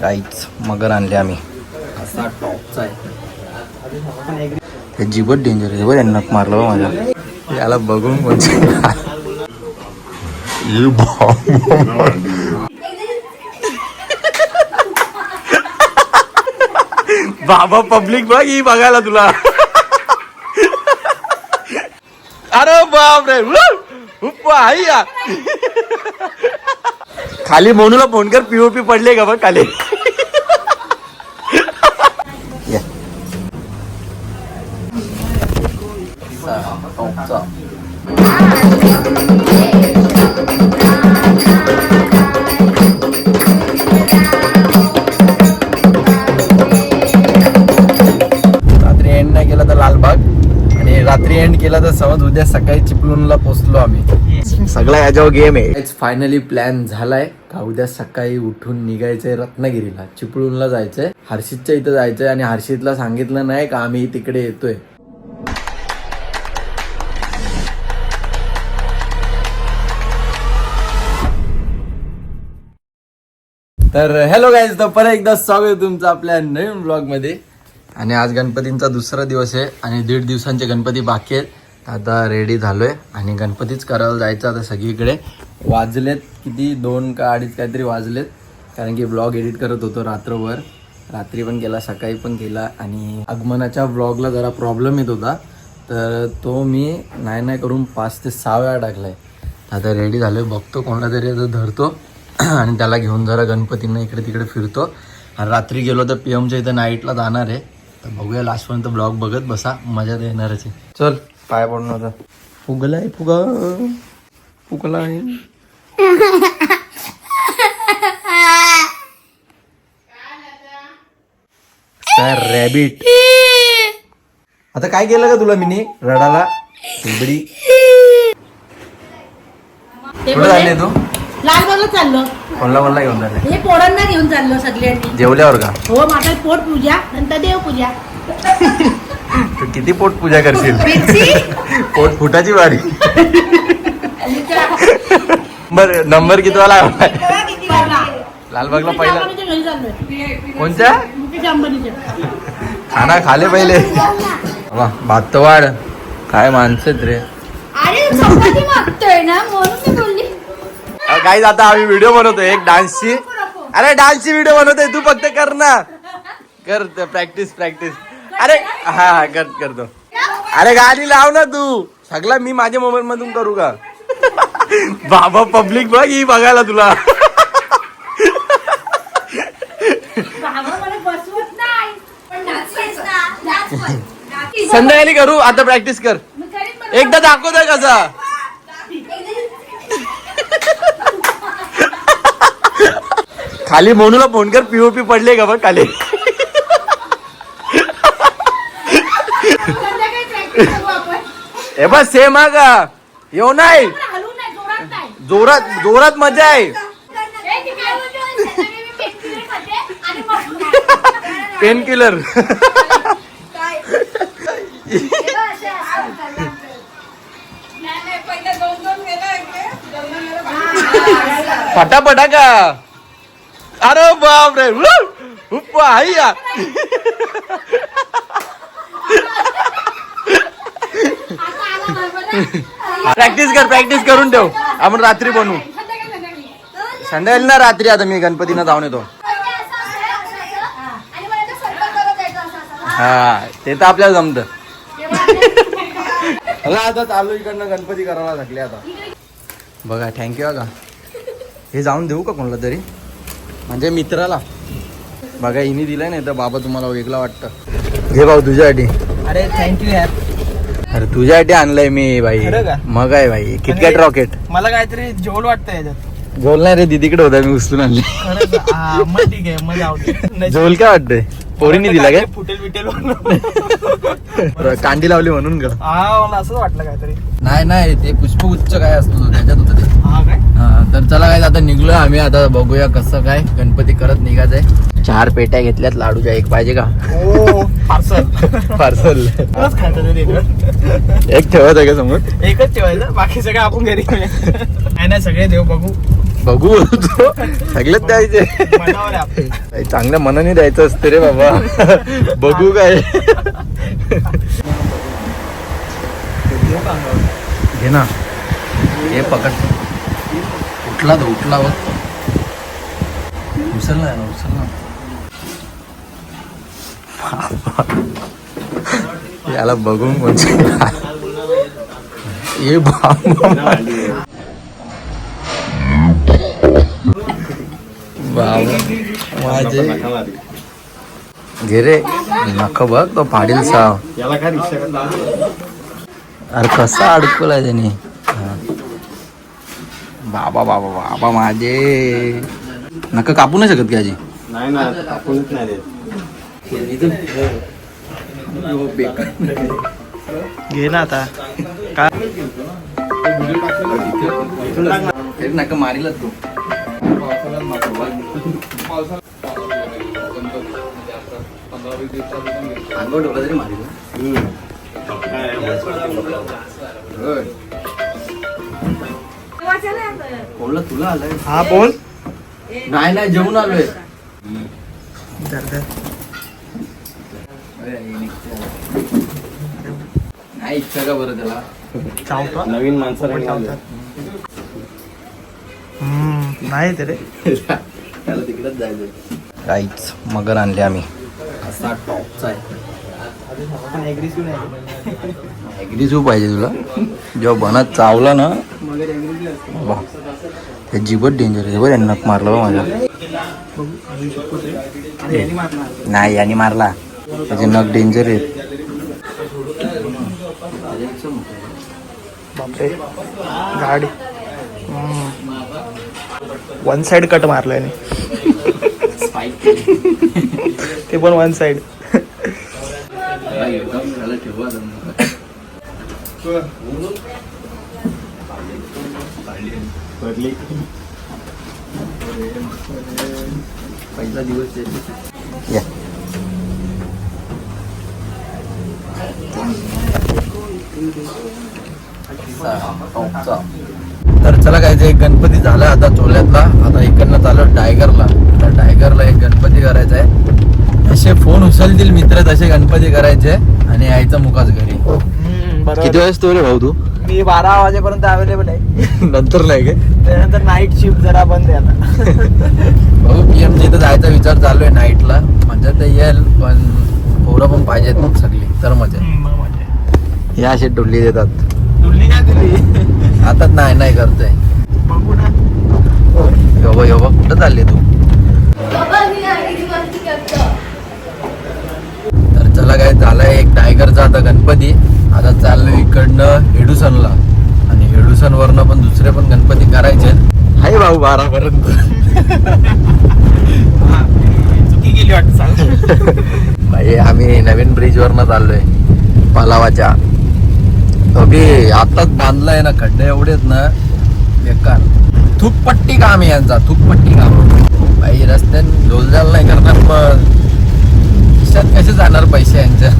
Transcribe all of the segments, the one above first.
काहीच मगर आणले आम्ही. असा टॉपचा आहे. डेंजर आहे. बरं नक मारलं बा माझ्या. याला बघून म्हणजे बाबा. पब्लिक बघ ही बघायला तुला. अरे बाप रे हाई या खाली मोनूला फोन कर पीओपी पडले का बघ खाली. रात्री एंड नाही केला तर लालबाग. आणि रात्री एंड केला तर समज उद्या सकाळी चिपळूणला पोचलो आम्ही. सगळा याच्यावर गेम आहे. फायनली प्लॅन झालाय. का उद्या सकाळी उठून निघायचंय रत्नागिरीला. चिपळूणला जायचंय. हर्षितच्या इथं जायचंय आणि हर्षितला सांगितलं नाही का आम्ही तिकडे येतोय. तर हॅलो गाईज तर परत एकदा स्वागत आहे तुमचं आपल्या नवीन ब्लॉगमध्ये. आणि आज गणपतींचा दुसरा दिवस आहे आणि दीड दिवसांचे गणपती बाकी आहेत. आता रेडी झालोय आणि गणपतीच करायला जायचं आता सगळीकडे. वाजलेत किती? दोन का अडीच काहीतरी वाजलेत. कारण की ब्लॉग एडिट करत होतो रात्रभर. रात्री पण केला सकाळी पण केला आणि आगमनाच्या ब्लॉगला जरा प्रॉब्लेम येत होता. तर तो मी नाही नाही करून पाच ते सहा वेळा टाकलाय. आता रेडी झालोय. बघतो कोणाला तरी आता धरतो. आणि त्याला घेऊन जरा गणपतींना इकडे तिकडे फिरतो. आणि रात्री गेलो तर पी एमच्या इथं नाईटला जाणार आहे. तर बघूया लास्टपर्यंत ब्लॉग बघत बसा. मजा तर येणारच आहे. चल. पाय पडून आता फुगला आहे फुगा. फुगला आहे रॅबिट आता काय केलं का तुला मिनी? रडाला चिबडी ते कुठे झाले बोलले, तू? लालबागला चाललो. कोणला कोणला घेऊन झाले हे पोरांना घेऊन चाललो सगळ्यांनी. जेवल्यावर का? हो माझा पोट पूजा नंतर देव पूजा तू किती पोट पूजा करशील? पोट फुटाची वारी बर नंबर किती वाला? लालबागला पहिला. कोणत्या खाना खाले पहिले. वा भातवाड काय माणसं आहेत रे काही आता आम्ही व्हिडिओ बनवतोय एक डान्सची अरे डान्सची व्हिडिओ बनवतोय तू फक्त कर ना. कर प्रॅक्टिस प्रॅक्टिस अरे हा हा, कर करतो. अरे गाडी लाव ना तू. सगळा मी माझ्या मोबाईल मधून करू का? बाबा पब्लिक बघ ही बघायला तुला. बाबा मला बसवत नाही पण नाचतेस ना नाच पण. नाच. संध्याकाळी करू आता प्रॅक्टिस कर. एकदा दाखवतोय कसा. खाली मोनूला फोन कर पीओपी पडले का बघ खाली संध्याकाळी practice करू आपण. हे बस सेम हा का येऊ नाही. जोरात जोरात मजा आहे. पेन किलर फटाफटा का? अरे बाप रे उप्पा या आता आला बरोबर ना? प्रॅक्टिस कर प्रॅक्टिस करून ठेव. आपण रात्री बनवू संध्याकाळी ना रात्री आता मी गणपतीनं जाऊन येतो. हा ते तर आपल्याला जमत. आता चालू इकडनं गणपती करायला लागले आता. बघा थँक्यू का हे जाऊन देऊ का कोणाला तरी? म्हणजे मित्राला. बघा हिने दिलंय नाही तर बाबा तुम्हाला वेगळा वाटतं. घे भाऊ तुझ्यासाठी. अरे थँक्यू यार. अरे तुझ्यासाठी आणलंय मी बाई. खरं का? मग आहे बाई. किटकॅट रॉकेट मला काहीतरी जेवण वाटतं याच्यात. जोल नाही रे दीदीकडे होता मी उचलून आणले. खरंच हा, मग ठीक आहे मग जाऊ दे. जोल काय वाटतंय? पोरीने दिला काय? फुटेल बिटेल. कांडी लावली म्हणून का? हा मला असंच वाटलं काहीतरी. नाही नाही ते पुष्पगुच्छ काय असतो त्याच्यात होतं ते. काय आता निघलो आम्ही आता बघूया कसं काय गणपती करत निघायचंय चार पेट्या घेतल्यात लाडूच्या एक पाहिजे का? ओ पार्सल. पार्सल. एक ठेवत आहे का समोर? एकच ठेवायचं बाकी सगळं आपण घरी नाही नाही सगळे देव बघू. बघू बोलतो सगळेच द्यायचे. आहे चांगल्या मनाने द्यायचं असतं रे बाबा. बघू काय. घे ना. हे पकड. उठला तो उठला बघ. उचलला ना उचलला. याला बघून म्हणजे ये माझे. घे रे नख बघ तो पाडील साव. याला काय रिक्षा अरे कसा अडकवलाय त्याने. बाबा बाबा बाबा माझे. नका कापू नाही शकत का आजी? नाही ना नाही देत. घे ना आता. काय? नका मारील तू. अंगावर डोला तरी मारील. बोलला तुला आलाय? हा बोल. नाही नाही जेवून आलोय. नाही इच्छा का बरं त्याला. चावतो. नवीन माणसं नाही ते रे. त्याला तिकडेच जायचं काहीच मगर आणले आम्ही. असा टॉपचा आहे. पाहिजे तुला. जेव्हा बनत चावला ना जीवत डेंजर आहे. बरं यांनी नक मारलं बा माझ्या. नाही यांनी मारला. त्याचे नख डेंजर आहेत. बापरे. गाडी. वन साइड कट मारलाय याने. ते पण वन साइड पहिला दिवस या. तर चला काय ते गणपती झाला आता चोल्यातला आता इकडनं चालू टायगरला तर टायगरला एक गणपती करायचा आहे असे फोन उचलतील मित्र तसे गणपती करायचे आणि यायचं मुकाच घरी. किती वाजता तू रे भाऊ तू? मी बारा वाजेपर्यंत अवेलेबल आहे. नंतर नाही काय? त्यानंतर नाईट शिफ्ट जरा बंद आहे आता. भाऊ पी एम जायचा विचार चालू आहे नाईटला मजा तर येईल पण पोरं पण पाहिजेत मग सगळी. तर मजा म्हणजे या अशी डोली देतात. तुलनी काय दिली? आता नाही नाही करतोय. बघू ना. योबा योबा कुठं चालले तू? तर चला काय झालाय एक टायगरचा आता गणपती. आता चाललो इकडनं हेडुसनला. आणि हेडुसन वरनं पण दुसरे पण गणपती करायचे हाय भाऊ बारा पर्यंत चुकी गेली वाटतं भाई आम्ही नवीन ब्रिज वरनं चाललोय. पलावाच्या. ओके आताच बांधलाय ना खड्डे एवढेच ना बेकार. थुकपट्टी काम आहे यांचा थुकपट्टी काम. भाई रस्त्यात झोलझाल नाही करणार मग खिशात कसे जाणार पैसे यांच्या?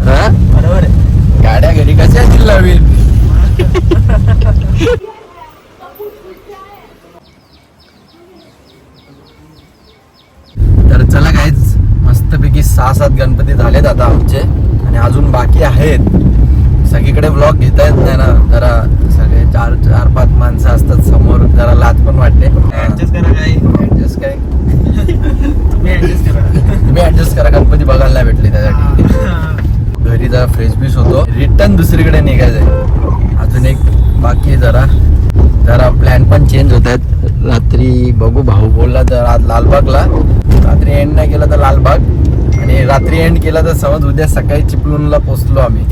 बरोबर आहे. गाड्या घरी कशा येतील नवीन? तर चला काहीच मस्तपैकी सहा सात गणपती झालेत आता आमचे. आणि अजून बाकी आहेत. सगळीकडे ब्लॉग घेता येत नाही ना. जरा सगळे चार चार पाच माणसं असतात समोर. जरा लाज पण वाटते. ऍडजस्ट करा काय ऍडजस्ट काय? तुम्ही ऍडजस्ट करा. तुम्ही ऍडजस्ट करा. गणपती बघायला नाही भेटले त्यासाठी. घरी जरा फ्रेश बीस होतो. रिटर्न दुसरीकडे निघायचंय. अजून एक बाकी आहे जरा. जरा प्लॅन पण चेंज होत आहेत. रात्री बघू भाऊ बोलला तर आज लालबागला. रात्री एंड नाही केला तर लालबाग. आणि रात्री एंड केला तर समज उद्या सकाळी चिपळूणला पोचलो आम्ही.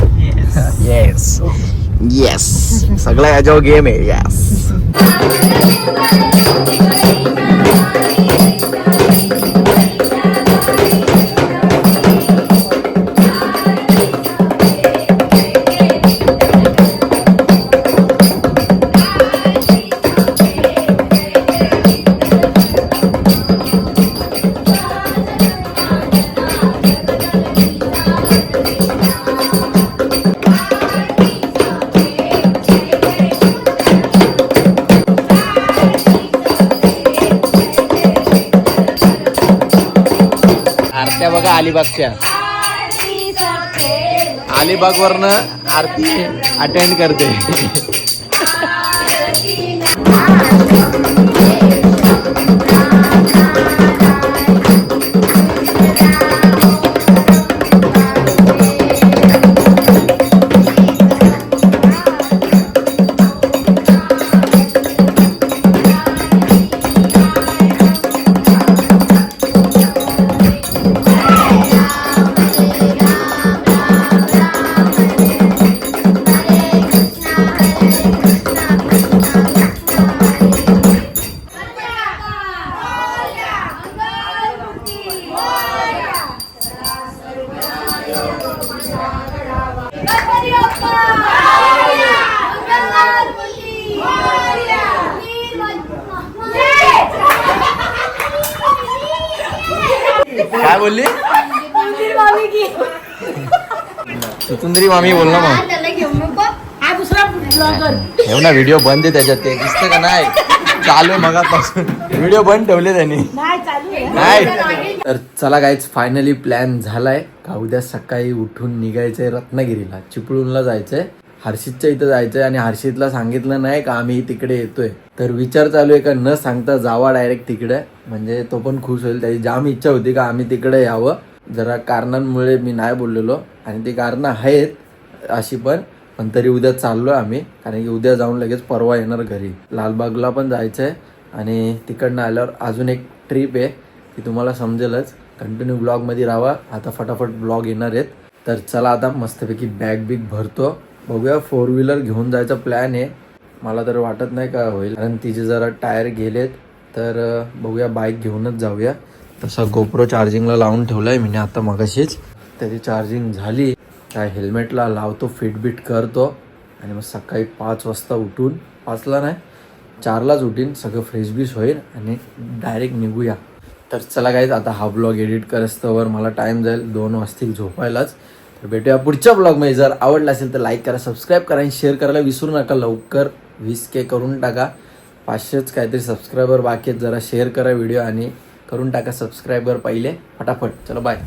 येस येस सगळा याच्यावर गेम आहे. येस बघा अलिबागच्या. अलिबाग वरनं आरती अटेंड करते. काय बोलली? सुतुंदरी मामी बोल ना मग. घेऊ ठेव ना व्हिडिओ बंद आहे त्याच्यात ते दिसतं का नाही? चालू आहे मगापासून. व्हिडिओ बंद ठेवले त्यांनी. नाही. तर चला काहीच फायनली प्लॅन झालाय. का उद्या सकाळी उठून निघायचंय रत्नागिरीला. चिपळूणला जायचंय. हर्षितच्या इथं जायचंय आणि हर्षितला सांगितलं नाही का आम्ही तिकडे येतोय. तर विचार चालू आहे का? न सांगता जावा डायरेक्ट तिकडे. म्हणजे तो पण खुश होईल. त्याची जाम इच्छा होती का आम्ही तिकडे यावं. जरा कारणांमुळे मी नाही बोललेलो. आणि ती कारणं आहेत अशी पण. पण तरी उद्या चाललो आहे आम्ही. कारण की उद्या जाऊन लगेच परवा येणार घरी. लालबागला पण जायचं आहे आणि तिकडनं आल्यावर अजून एक ट्रिप आहे. ती तुम्हाला समजेलच. कंटिन्यू ब्लॉगमध्ये राहा आता फटाफट ब्लॉग येणार आहेत. तर चला आता मस्तपैकी बॅग बिग भरतो. बघूया फोर व्हीलर घेऊन जायचा प्लॅन आहे. मला तर वाटत नाही का होईल कारण तिचे जरा टायर गेलेत. तर बघूया बाईक घेऊनच जाऊया. तसा गोप्रो चार्जिंगला लावून ठेवला आहे मी आता मगाशीच. त्याची चार्जिंग झाली. त्या हेल्मेटला लावतो फिटबिट करतो. आणि मग सकाळी पाच वाजता उठून पाचला नाही चारलाच उठीन. सगळं फ्रेश बीश होईल आणि डायरेक्ट निघूया. तर चला काहीच आता हा ब्लॉग एडिट करस्तवर मला टाईम जाईल. दोन वाजतील झोपायलाच. तर भेटूया पुढच्या ब्लॉगमध्ये जर आवडला असेल तर लाईक करा सबस्क्राईब करा आणि शेअर करायला विसरू नका. लवकर वीस के करून टाका. पाचशेच काहीतरी सबस्क्रायबर बाकी आहेत. जरा शेअर करा व्हिडिओ आणि करून टाका सबस्क्रायबर पहिले. फटाफट. चला बाय